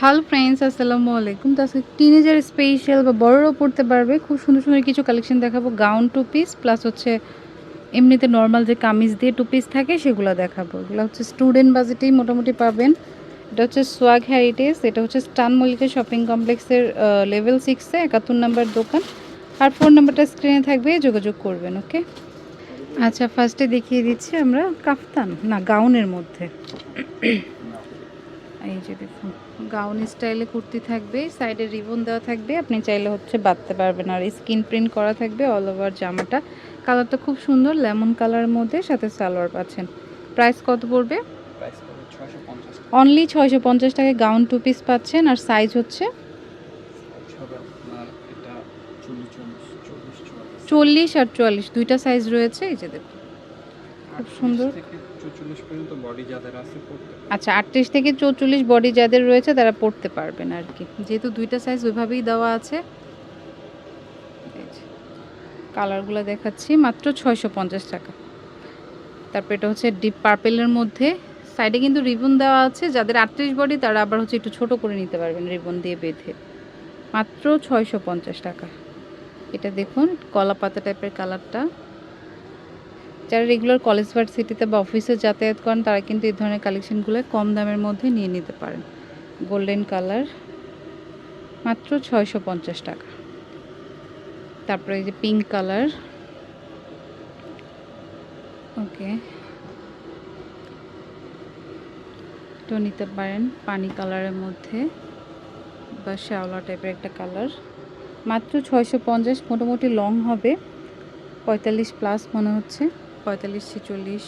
Hello friends, আসসালামু আলাইকুম। তো আজকে টিনেজার স্পেশাল বা বড়রাও পড়তে পারবে। খুব সুন্দর সুন্দর কিছু কালেকশন দেখাবো। গাউন টু পিস প্লাস হচ্ছে এমনিতে নর্মাল যে কামিজ দিয়ে টু পিস থাকে, সেগুলো দেখাবো। এগুলো হচ্ছে স্টুডেন্ট বাজেটেই মোটামুটি পাবেন। এটা হচ্ছে সোয়াগ হ্যারিটেজ এটা হচ্ছে স্টান মল্লিকা শপিং কমপ্লেক্সের লেভেল সিক্সে একাত্তর নাম্বার দোকান। আর ফোন নাম্বারটা স্ক্রিনে থাকবে, যোগাযোগ করবেন ওকে আচ্ছা ফার্স্টে দেখিয়ে দিচ্ছি আমরা কাফতান, না গাউনের মধ্যে। এই যে দেখুন গাউন স্টাইলে কুর্তি থাকবে সাইডে রিবন দেওয়া থাকবে আপনি চাইলে হচ্ছে বাঁধতে পারবেন। আর স্কিন প্রিন্ট করা থাকবে অল ওভার জামাটা। কালারটা খুব সুন্দর লেমন কালারের মধ্যে সাথে সালোয়ার পাচ্ছেন। প্রাইস কত পড়বে? অনলি ছয়শো পঞ্চাশ টাকায় গাউন টু পিস পাচ্ছেন আর সাইজ হচ্ছে? চল্লিশ আর চুয়াল্লিশ দুইটা সাইজ রয়েছে এই যে দেখুন। খুব সুন্দর। আচ্ছা আটত্রিশ থেকে চৌচল্লিশ বডি যাদের রয়েছে তারা পড়তে পারবেন আর কি। যেহেতু দুইটা সাইজ ওইভাবেই দেওয়া আছে। কালারগুলো দেখাচ্ছি মাত্র ছয়শো পঞ্চাশ টাকা। তারপর এটা হচ্ছে ডিপ পার্পেলের মধ্যে। সাইডে কিন্তু রিবন দেওয়া আছে। যাদের আটত্রিশ বডি তারা আবার হচ্ছে একটু ছোট করে নিতে পারবেন রিবন দিয়ে বেঁধে। মাত্র ছয়শো পঞ্চাশ টাকা। এটা দেখুন কলা পাতা টাইপের কালারটা যারা রেগুলার কলেজ ভার্সিটিতে বা অফিসে যাতায়াত করেন, তারা কিন্তু এই ধরনের কালেকশনগুলো কম দামের মধ্যে নিয়ে নিতে পারেন। গোল্ডেন কালার মাত্র ছয়শো পঞ্চাশ টাকা। তারপরে এই যে পিঙ্ক কালার ওকে এটাও নিতে পারেন পানি কালারের মধ্যে বা শ্যাওলা টাইপের একটা কালার মাত্র ছয়শো পঞ্চাশ, মোটামুটি লং হবে। পঁয়তাল্লিশ প্লাস মনে হচ্ছে। পঁয়তাল্লিশ ছেচল্লিশ।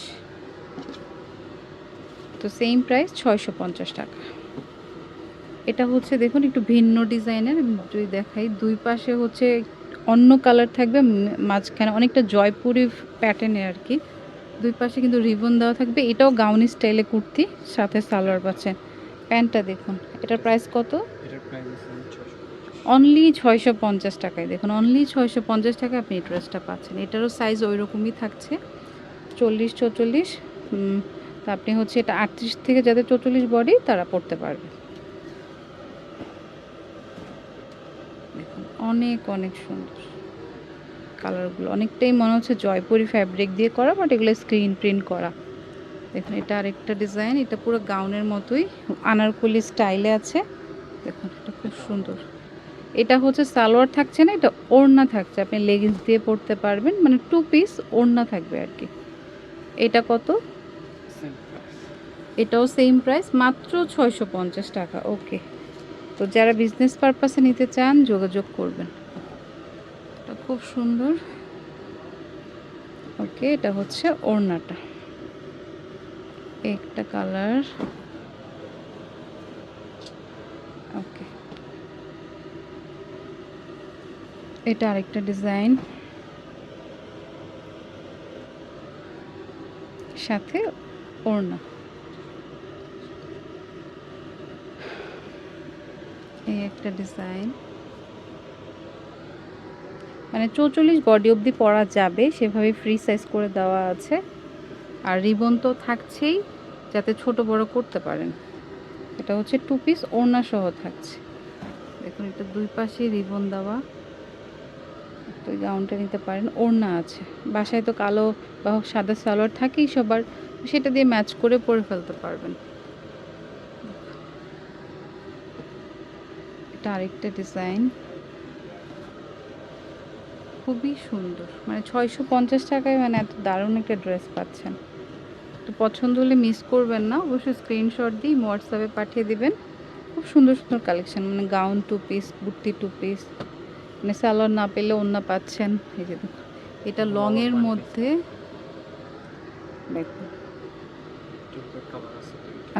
তো সেম প্রাইস ছয়শো পঞ্চাশ টাকা। এটা হচ্ছে দেখুন একটু ভিন্ন ডিজাইনের যদি দেখাই দুই পাশে হচ্ছে অন্য কালার থাকবে মাঝখানে অনেকটা জয়পুরি প্যাটার্নের আর কি। দুই পাশে কিন্তু রিবন দেওয়া থাকবে এটাও গাউনি স্টাইলে কুর্তি সাথে সালোয়ার পাচ্ছেন প্যান্টটা দেখুন এটার প্রাইস কত? অনলি ছয়শো পঞ্চাশ। টাকায়। দেখুন অনলি ছয়শো পঞ্চাশ টাকায় আপনি এই ড্রেসটা পাচ্ছেন। এটারও সাইজ ওই রকমই থাকছে। চল্লিশ চৌচল্লিশ তা আপনি হচ্ছে এটা আটত্রিশ থেকে যাদের চৌচল্লিশ বডি তারা পড়তে পারবে। অনেক অনেক সুন্দর কালারগুলো অনেকটাই মনে হচ্ছে জয়পুরি ফ্যাব্রিক দিয়ে করা বাট এগুলো স্ক্রিন প্রিন্ট করা। দেখুন, এটা আরেকটা ডিজাইন এটা পুরো গাউনের মতোই, আনারকলি স্টাইলে আছে। দেখুন, এটা খুব সুন্দর। এটা হচ্ছে সালোয়ার থাকছে না, এটা ওড়না থাকছে। আপনি লেগিংস দিয়ে পরতে পারবেন মানে টু পিস ওড়না থাকবে আর কি। এটা কত? এটাও সেম প্রাইস মাত্র ছয়শো পঞ্চাশ টাকা ওকে তো যারা বিজনেস পারপাসে নিতে চান, যোগাযোগ করবেন। এটা খুব সুন্দর। ওকে এটা হচ্ছে ওড়নাটা। একটা কালার ওকে এটা আরেকটা ডিজাইন সাথে ওড়না। এই একটা ডিজাইন। মানে চৌচল্লিশ বডি অবধি পরা যাবে সেভাবে ফ্রি সাইজ করে দেওয়া আছে। আর রিবন তো থাকছেই, যাতে ছোট বড় করতে পারেন। এটা হচ্ছে টু পিস ওড়না সহ থাকছে। দেখুন, এটা দুই পাশে রিবন দেওয়া। তো গাউনটা নিতে পারেন। ওড়না আছে। বাসায় তো কালো বা হোক সাদা সালোয়ার থাকেই সবার। সেটা দিয়ে ম্যাচ করে পরে ফেলতে পারবেন। এটা আরেকটা ডিজাইন খুবই সুন্দর। মানে ছয়শো পঞ্চাশ টাকায় মানে এত দারুণ একটা ড্রেস পাচ্ছেন। তো পছন্দ হলে মিস করবেন না। অবশ্যই স্ক্রিনশট দিয়ে হোয়াটসঅ্যাপে পাঠিয়ে দিবেন। খুব সুন্দর সুন্দর কালেকশন মানে গাউন টু পিস বুট্টি টু পিস মানে সালোয়ার না পেলে অন্য পাচ্ছেন। এই যে এটা লংয়ের মধ্যে দেখুন।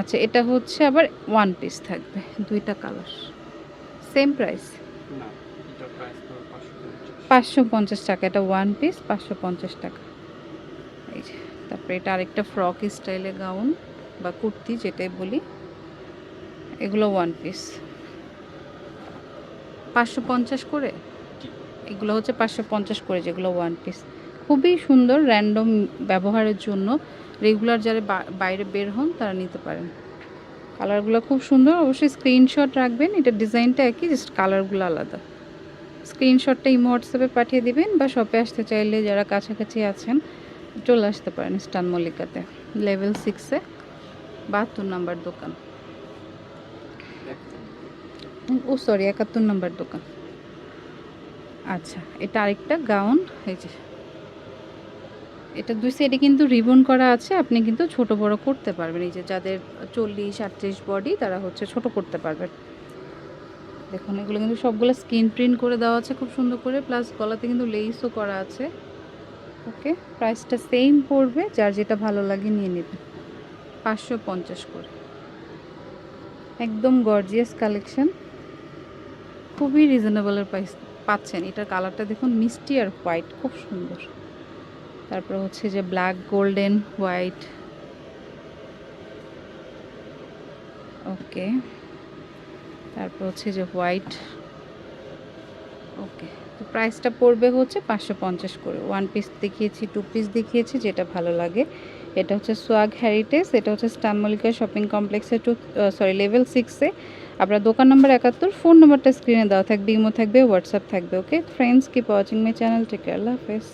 আচ্ছা এটা হচ্ছে আবার ওয়ান পিস থাকবে দুইটা কালার সেম প্রাইস পাঁচশো পঞ্চাশ। টাকা এটা ওয়ান পিস পাঁচশো পঞ্চাশ টাকা। এই যে তারপরে এটা আরেকটা ফ্রক স্টাইলে গাউন বা কুর্তি যেটাই বলি এগুলো ওয়ান পিস পাঁচশো পঞ্চাশ করে? এগুলো হচ্ছে পাঁচশো পঞ্চাশ করে যেগুলো ওয়ান পিস খুবই সুন্দর র্যান্ডম ব্যবহারের জন্য। রেগুলার যারা বাইরে বের হন তারা নিতে পারেন। কালারগুলো খুব সুন্দর। অবশ্যই স্ক্রিনশট রাখবেন। এটা ডিজাইনটা একই জাস্ট কালারগুলো আলাদা। স্ক্রিনশটটা ইমো হোয়াটসঅ্যাপে পাঠিয়ে দিবেন বা শপে আসতে চাইলে যারা কাছাকাছি আছেন চলে আসতে পারেন স্টান মল্লিকাতে। লেভেল সিক্সে বাহাত্তর নাম্বার দোকান। ও সরি একাত্তর নাম্বার দোকান। আচ্ছা এটা আরেকটা গাউন, এই যে। এটা দুই সাইডে কিন্তু রিবন করা আছে, আপনি কিন্তু ছোট বড় করতে পারবেন। এই যে যাদের চল্লিশ, আটত্রিশ বডি তারা হচ্ছে ছোট করতে পারবেন। দেখুন, এগুলো কিন্তু সবগুলো স্কিন প্রিন্ট করে দেওয়া আছে খুব সুন্দর করে প্লাস গলাতে কিন্তু লেইসও করা আছে। ওকে প্রাইসটা সেম পড়বে, যার যেটা ভালো লাগে নিয়ে নেবেন পাঁচশো পঞ্চাশ করে। একদম গর্জিয়াস কালেকশন খুবই রিজনেবলের প্রাইস পাচ্ছেন। এটার কালারটা দেখুন মিষ্টি আর হোয়াইট খুব সুন্দর। তারপর হচ্ছে যে ব্ল্যাক গোল্ডেন হোয়াইট ওকে তারপর হচ্ছে যে হোয়াইট ওকে তো প্রাইসটা পড়বে হচ্ছে পাঁচশো পঞ্চাশ করে। ওয়ান পিস দেখিয়েছি টু পিস দেখিয়েছি, যেটা ভালো লাগে। এটা হচ্ছে সোয়াগ হ্যারিটেজ এটা হচ্ছে স্টান মল্লিকা শপিং কমপ্লেক্সে টু সরি লেভেল সিক্সে আপনার দোকান নম্বর একাত্তর ফোন নম্বরটা স্ক্রিনে দেওয়া থাকবে ইমো থাকবে হোয়াটসঅ্যাপ থাকবে okay friends keep watching my channel tech আল্লাহ হাফেজ।